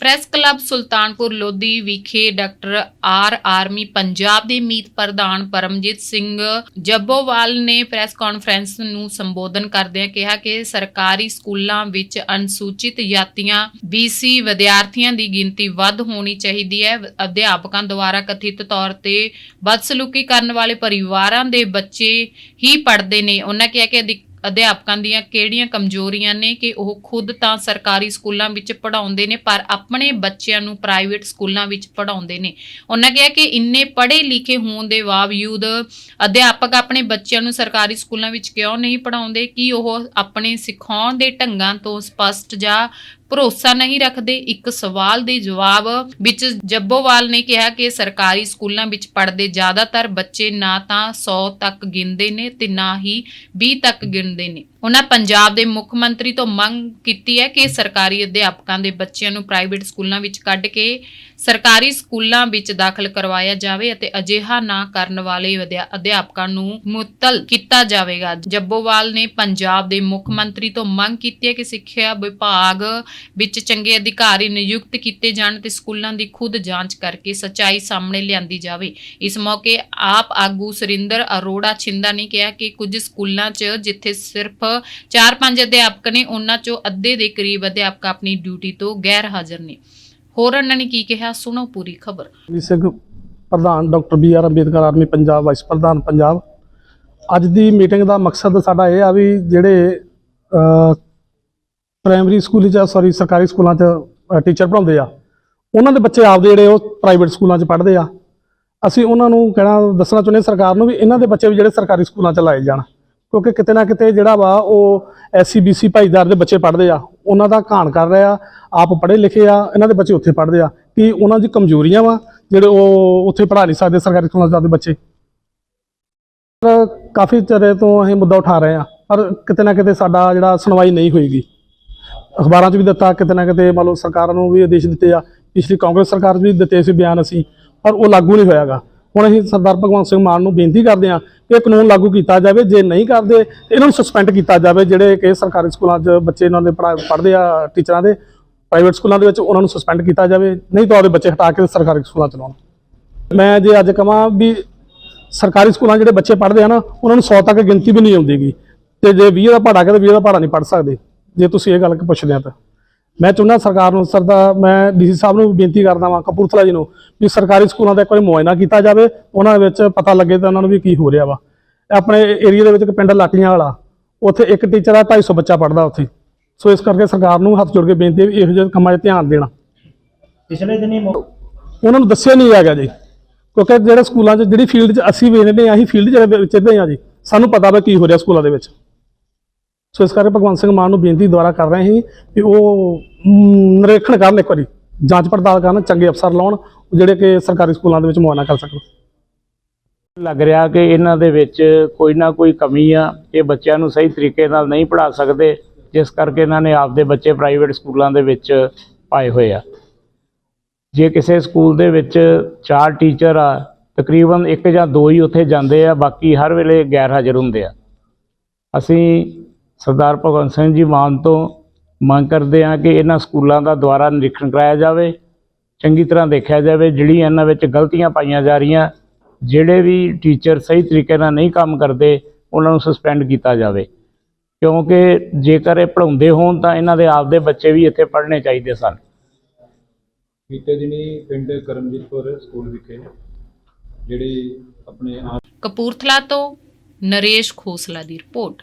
Press club Sultanpur Lodhi ਵਿਖੇ doctor R army Punjab ਦੇ ਮੀਤ ਪ੍ਰਧਾਨ ਪਰਮਜੀਤ ਸਿੰਘ ਜੱਬੋਵਾਲ ਨੇ ਪ੍ਰੈਸ ਕਾਨਫਰੰਸ ਨੂੰ ਸੰਬੋਧਨ ਕਰਦਿਆਂ ਕਿਹਾ ਕਿ ਸਰਕਾਰੀ ਸਕੂਲਾਂ ਵਿੱਚ ਅਨੁਸੂਚਿਤ ਜਾਤੀਆਂ BC ਵਿਦਿਆਰਥੀਆਂ ਦੀ ਗਿਣਤੀ ਵੱਧ ਹੋਣੀ ਚਾਹੀਦੀ ਹੈ। ਅਧਿਆਪਕਾਂ ਦੁਆਰਾ ਕਥਿਤ ਤੌਰ ਤੇ ਬਦਸਲੂਕੀ ਕਰਨ ਵਾਲੇ ਪਰਿਵਾਰਾਂ ਦੇ ਬੱਚੇ ਹੀ ਪੜ੍ਹਦੇ ਨੇ। ਉਹਨਾਂ ਕਿਹਾ ਕਿ ਅਧਿ- ਅਧਿਆਪਕਾਂ ਦੀਆਂ ਕਿਹੜੀਆਂ ਕਮਜ਼ੋਰੀਆਂ ਨੇ ਕਿ ਉਹ ਖੁਦ ਤਾਂ ਸਰਕਾਰੀ ਸਕੂਲਾਂ ਵਿੱਚ ਪੜ੍ਹਾਉਂਦੇ ਨੇ, ਪਰ ਆਪਣੇ ਬੱਚਿਆਂ ਨੂੰ ਪ੍ਰਾਈਵੇਟ ਸਕੂਲਾਂ ਵਿੱਚ ਪੜ੍ਹਾਉਂਦੇ ਨੇ। ਉਹਨਾਂ ਕਿਹਾ ਕਿ ਇੰਨੇ ਪੜ੍ਹੇ ਲਿਖੇ ਹੋਣ ਦੇ ਬਾਵਜੂਦ ਅਧਿਆਪਕ ਆਪਣੇ ਬੱਚਿਆਂ ਨੂੰ ਸਰਕਾਰੀ ਸਕੂਲਾਂ ਵਿੱਚ ਕਿਉਂ ਨਹੀਂ ਪੜ੍ਹਾਉਂਦੇ? ਕਿ ਉਹ ਆਪਣੇ ਸਿਖਾਉਣ ਦੇ ਢੰਗਾਂ ਤੋਂ ਸਪਸ਼ਟ ਜਾਂ ਭਰੋਸਾ ਨਹੀਂ ਰੱਖਦੇ। ਇੱਕ ਸਵਾਲ ਦੇ ਜਵਾਬ ਵਿੱਚ ਜੱਬੋਵਾਲ ਨੇ ਕਿਹਾ ਕਿ ਸਰਕਾਰੀ ਸਕੂਲਾਂ ਵਿੱਚ ਪੜ੍ਹਦੇ ਜ਼ਿਆਦਾਤਰ ਬੱਚੇ ਨਾ ਤਾਂ 100 ਤੱਕ ਗਿਣਦੇ ਨੇ ਤੇ ਨਾ ਹੀ 20 ਤੱਕ ਗਿਣਦੇ ਨੇ। ਉਹਨਾਂ ਪੰਜਾਬ ਦੇ ਮੁੱਖ ਮੰਤਰੀ ਤੋਂ ਮੰਗ ਕੀਤੀ ਹੈ ਕਿ ਸਰਕਾਰੀ ਅਧਿਆਪਕਾਂ ਦੇ ਬੱਚਿਆਂ ਨੂੰ ਪ੍ਰਾਈਵੇਟ ਸਕੂਲਾਂ ਵਿੱਚ ਕੱਢ ਕੇ ਸਰਕਾਰੀ ਸਕੂਲਾਂ ਵਿੱਚ ਦਾਖਲ ਕਰਵਾਇਆ ਜਾਵੇ ਅਤੇ ਅਜਿਹਾ ਨਾ ਕਰਨ ਵਾਲੇ ਅਧਿਆਪਕਾਂ ਨੂੰ ਮੁਅੱਤਲ ਕੀਤਾ ਜਾਵੇਗਾ। ਜੱਬੋਵਾਲ ਨੇ ਪੰਜਾਬ ਦੇ ਮੁੱਖ ਮੰਤਰੀ ਤੋਂ ਮੰਗ ਕੀਤੀ ਹੈ ਕਿ ਸਿੱਖਿਆ ਵਿਭਾਗ ਵਿੱਚ ਚੰਗੇ ਅਧਿਕਾਰੀ ਨਿਯੁਕਤ ਕੀਤੇ ਜਾਣ ਤੇ ਸਕੂਲਾਂ ਦੀ ਖੁਦ ਜਾਂਚ ਕਰਕੇ ਸਚਾਈ ਸਾਹਮਣੇ ਲਿਆਂਦੀ ਜਾਵੇ। ਇਸ ਮੌਕੇ ਆਪ ਆਗੂ ਸੁਰਿੰਦਰ ਅਰੋੜਾ ਛਿੰਦਾ ਨੇ ਕਿਹਾ ਕਿ ਕੁਝ ਸਕੂਲਾਂ 'ਚ ਜਿੱਥੇ ਸਿਰਫ 4-5 ਅਧਿਆਪਕ ਨੇ, ਉਹਨਾਂ 'ਚੋਂ ਅੱਧੇ ਦੇ ਕਰੀਬ ਅਧਿਆਪਕ ਆਪਣੀ ਡਿਊਟੀ ਤੋਂ ਗੈਰ ਹਾਜ਼ਰ ਨੇ। ਹੋਰ ਉਹਨਾਂ ਨੇ ਕੀ ਕਿਹਾ? ਸੁਣੋ ਪੂਰੀ ਖਬਰ। ਜੀ ਸਿੰਘ, ਪ੍ਰਧਾਨ doctor B R Ambedkar army Punjab, vice ਪ੍ਰਧਾਨ ਪੰਜਾਬ। ਅੱਜ ਦੀ ਮੀਟਿੰਗ ਦਾ ਮਕਸਦ ਸਾਡਾ ਇਹ ਆ ਵੀ ਜਿਹੜੇ ਪ੍ਰਾਇਮਰੀ ਸਕੂਲ ਜਾਂ ਸੌਰੀ ਸਰਕਾਰੀ ਸਕੂਲਾਂ 'ਚ ਟੀਚਰ ਪੜ੍ਹਾਉਂਦੇ ਆ, ਉਹਨਾਂ ਦੇ ਬੱਚੇ ਆਪਦੇ ਜਿਹੜੇ ਉਹ ਪ੍ਰਾਈਵੇਟ ਸਕੂਲਾਂ 'ਚ ਪੜ੍ਹਦੇ ਆ। ਅਸੀਂ ਉਹਨਾਂ ਨੂੰ ਕਹਿਣਾ, ਦੱਸਣਾ ਚਾਹੁੰਦੇ ਹਾਂ ਸਰਕਾਰ ਨੂੰ ਵੀ ਇਹਨਾਂ ਦੇ ਬੱਚੇ ਵੀ ਜਿਹੜੇ ਸਰਕਾਰੀ ਸਕੂਲਾਂ 'ਚ ਲਾਏ ਜਾਣ। ਕਿਉਂਕਿ ਕਿਤੇ ਨਾ ਕਿਤੇ ਜਿਹੜਾ ਵਾ ਉਹ ਐਸਸੀ ਬੀਸੀ ਭਾਈਦਾਰ ਦੇ ਬੱਚੇ ਪੜ੍ਹਦੇ ਆ, ਉਹਨਾਂ ਦਾ ਘਾਣ ਕਰ ਰਹੇ ਆ, ਆਪ ਪੜ੍ਹੇ ਲਿਖੇ ਆ, ਇਹਨਾਂ ਦੇ ਬੱਚੇ ਉੱਥੇ ਪੜ੍ਹਦੇ ਆ। ਕਿ ਉਹਨਾਂ ਦੀ ਕਮਜ਼ੋਰੀਆਂ ਵਾ ਜਿਹੜੇ ਉਹ ਉੱਥੇ ਪੜ੍ਹਾ ਨਹੀਂ ਸਕਦੇ ਸਰਕਾਰੀ ਸਕੂਲਾਂ ਦੇ ਬੱਚੇ? ਪਰ ਕਾਫੀ ਚਿਰ ਤੋਂ ਅਸੀਂ ਮੁੱਦਾ ਉਠਾ ਰਹੇ ਆ, ਪਰ ਕਿਤੇ ਨਾ ਕਿਤੇ ਸਾਡਾ ਜਿਹੜਾ ਸੁਣਵਾਈ ਨਹੀਂ ਹੋਏਗੀ। ਅਖਬਾਰਾਂ 'ਚ ਵੀ ਦਿੱਤਾ, ਕਿਤੇ ਨਾ ਕਿਤੇ ਮੰਨ ਲਓ ਸਰਕਾਰਾਂ ਨੂੰ ਵੀ ਆਦੇਸ਼ ਦਿੱਤੇ ਆ, ਪਿਛਲੀ ਕਾਂਗਰਸ ਸਰਕਾਰ 'ਚ ਵੀ ਦਿੱਤੇ ਸੀ ਬਿਆਨ ਅਸੀਂ, ਪਰ ਉਹ ਲਾਗੂ ਨਹੀਂ ਹੋਇਆਗਾ। ਹੁਣ ਅਸੀਂ ਸਰਦਾਰ ਭਗਵੰਤ ਸਿੰਘ ਮਾਨ ਨੂੰ ਬੇਨਤੀ ਕਰਦੇ ਹਾਂ ਕਿ ਇਹ ਕਾਨੂੰਨ ਲਾਗੂ ਕੀਤਾ ਜਾਵੇ, ਜੇ ਨਹੀਂ ਕਰਦੇ ਇਹਨਾਂ ਨੂੰ ਸਸਪੈਂਡ ਕੀਤਾ ਜਾਵੇ, ਜਿਹੜੇ ਕਿ ਸਰਕਾਰੀ ਸਕੂਲਾਂ 'ਚ ਬੱਚੇ ਇਹਨਾਂ ਦੇ ਪੜ੍ਹਾ, ਪੜ੍ਹਦੇ ਆ ਟੀਚਰਾਂ ਦੇ ਪ੍ਰਾਈਵੇਟ ਸਕੂਲਾਂ ਦੇ ਵਿੱਚ ਉਹਨਾਂ ਨੂੰ ਸਸਪੈਂਡ ਕੀਤਾ ਜਾਵੇ, ਨਹੀਂ ਤਾਂ ਉਹਦੇ ਬੱਚੇ ਹਟਾ ਕੇ ਸਰਕਾਰੀ ਸਕੂਲਾਂ 'ਚ ਲਾਉਣ। ਮੈਂ ਜੇ ਅੱਜ ਕਹਾਂ ਵੀ ਸਰਕਾਰੀ ਸਕੂਲਾਂ 'ਚ ਜਿਹੜੇ ਬੱਚੇ ਪੜ੍ਹਦੇ ਆ ਨਾ, ਉਹਨਾਂ ਨੂੰ 100 ਤੱਕ ਗਿਣਤੀ ਵੀ ਨਹੀਂ ਆਉਂਦੀਗੀ। ਤੇ ਜੇ 20 ਦਾ ਪਹਾੜਾ ਕੇ ਤੇ 20 ਦਾ ਪਹਾੜਾ ਨਹੀਂ ਪੜ੍ਹ ਸਕਦੇ। ਜੇ ਤੁਸੀਂ ਇਹ ਗੱਲ ਪੁੱਛਦੇ ਆ ਤਾਂ। ਮੈਂ ਚਾਹੁੰਦਾ ਸਰਕਾਰ ਨੂੰ ਸਰ ਦਾ ਮੈਂ ਡੀਸੀ ਸਾਹਿਬ ਨੂੰ ਬੇਨਤੀ ਕਰਦਾ ਵਾਂ ਕਪੂਰਥਲਾ ਜੀ ਨੂੰ ਵੀ ਸਰਕਾਰੀ ਸਕੂਲਾਂ ਦਾ ਇੱਕ ਵਾਰੀ ਮੁਆਇਨਾ ਕੀਤਾ ਜਾਵੇ ਉਹਨਾਂ ਵਿੱਚ ਪਤਾ ਲੱਗੇ ਤਾਂ ਉਹਨਾਂ ਨੂੰ ਵੀ ਕੀ ਹੋ ਰਿਹਾ ਵਾ। ਆਪਣੇ ਏਰੀਆ ਦੇ ਵਿੱਚ ਇੱਕ ਪਿੰਡ ਲਾਟੀਆਂ ਵਾਲਾ ਉੱਥੇ ਇੱਕ ਟੀਚਰ ਆ 250 ਬੱਚਾ ਪੜ੍ਹਦਾ ਉੱਥੇ। ਸੋ ਇਸ ਕਰਕੇ ਸਰਕਾਰ ਨੂੰ ਹੱਥ ਜੋੜ ਕੇ ਬੇਨਤੀ ਹੈ ਵੀ ਇਹੋ ਜਿਹੇ ਕੰਮਾਂ 'ਤੇ ਧਿਆਨ ਦੇਣਾ। ਪਿਛਲੇ ਦਿਨੀ ਉਹਨਾਂ ਨੂੰ ਦੱਸਿਆ ਨਹੀਂ ਹੈਗਾ ਜੀ ਕਿਉਂਕਿ ਜਿਹੜੇ ਸਕੂਲਾਂ 'ਚ ਜਿਹੜੀ ਫੀਲਡ 'ਚ ਅਸੀਂ ਵੇਖਦੇ ਹਾਂ ਅਸੀਂ ਫੀਲਡ 'ਚ ਵਿੱਚ ਇੱਦਾਂ ਆ ਜੀ ਸਾਨੂੰ ਪਤਾ ਵਾ ਕੀ ਹੋ ਰਿਹਾ ਸਕੂਲਾਂ ਦੇ ਵਿੱਚ। ਸੋ ਇਸ ਕਰਕੇ ਭਗਵੰਤ ਸਿੰਘ ਮਾਨ ਨੂੰ ਬੇਨਤੀ ਦੁਆਰਾ ਕਰ ਰਹੇ ਸੀ ਕਿ ਉਹ ਨਿਰੀਖਣ ਕਰਨ ਇੱਕ ਵਾਰੀ, ਜਾਂਚ ਪੜਤਾਲ ਕਰਨ, ਚੰਗੇ ਅਫਸਰ ਲਾਉਣ, ਜਿਹੜੇ ਕਿ ਸਰਕਾਰੀ ਸਕੂਲਾਂ ਦੇ ਵਿੱਚ ਮੁਆਇਨਾ ਕਰ ਸਕਣ। ਲੱਗ ਰਿਹਾ ਕਿ ਇਹਨਾਂ ਦੇ ਵਿੱਚ ਕੋਈ ਨਾ ਕੋਈ ਕਮੀ ਆ, ਇਹ ਬੱਚਿਆਂ ਨੂੰ ਸਹੀ ਤਰੀਕੇ ਨਾਲ ਨਹੀਂ ਪੜ੍ਹਾ ਸਕਦੇ, ਜਿਸ ਕਰਕੇ ਇਹਨਾਂ ਨੇ ਆਪਦੇ ਬੱਚੇ ਪ੍ਰਾਈਵੇਟ ਸਕੂਲਾਂ ਦੇ ਵਿੱਚ ਪਾਏ ਹੋਏ ਆ। ਜੇ ਕਿਸੇ ਸਕੂਲ ਦੇ ਵਿੱਚ ਚਾਰ ਟੀਚਰ ਆ, ਤਕਰੀਬਨ ਇੱਕ ਜਾਂ ਦੋ ਹੀ ਉੱਥੇ ਜਾਂਦੇ ਆ, ਬਾਕੀ ਹਰ ਵੇਲੇ ਗੈਰ ਹਾਜ਼ਰ ਹੁੰਦੇ ਆ। ਅਸੀਂ ਸਰਦਾਰ ਭਗਵੰਤ ਸਿੰਘ ਜੀ ਮਾਨ ਤੋਂ ਮੰਗ ਕਰਦੇ ਹਾਂ ਕਿ ਇਹਨਾਂ ਸਕੂਲਾਂ ਦਾ ਦੁਆਰਾ ਨਿਰੀਖਣ ਕਰਾਇਆ ਜਾਵੇ ਚੰਗੀ ਤਰ੍ਹਾਂ ਦੇਖਿਆ ਜਾਵੇ ਜਿਹੜੀਆਂ ਇਹਨਾਂ ਵਿੱਚ ਗਲਤੀਆਂ ਪਾਈਆਂ ਜਾ ਰਹੀਆਂ ਜਿਹੜੇ ਵੀ ਟੀਚਰ ਸਹੀ ਤਰੀਕੇ ਨਾਲ ਨਹੀਂ ਕੰਮ ਕਰਦੇ ਉਹਨਾਂ ਨੂੰ ਸਸਪੈਂਡ ਕੀਤਾ ਜਾਵੇ। ਕਿਉਂਕਿ ਜੇਕਰ ਇਹ ਪੜ੍ਹਾਉਂਦੇ ਹੋਣ ਤਾਂ ਇਹਨਾਂ ਦੇ ਆਪਦੇ ਬੱਚੇ ਵੀ ਇੱਥੇ ਪੜ੍ਹਨੇ ਚਾਹੀਦੇ ਸਨ। ਬੀਤੇ ਦਿਨੀ ਪਿੰਡ ਕਰਮਜੀਤਪੁਰ ਸਕੂਲ ਵਿਖੇ ਜਿਹੜੀ ਆਪਣੇ ਆਪ ਕਪੂਰਥਲਾ ਤੋਂ ਨਰੇਸ਼ ਖੋਸਲਾ ਦੀ ਰਿਪੋਰਟ।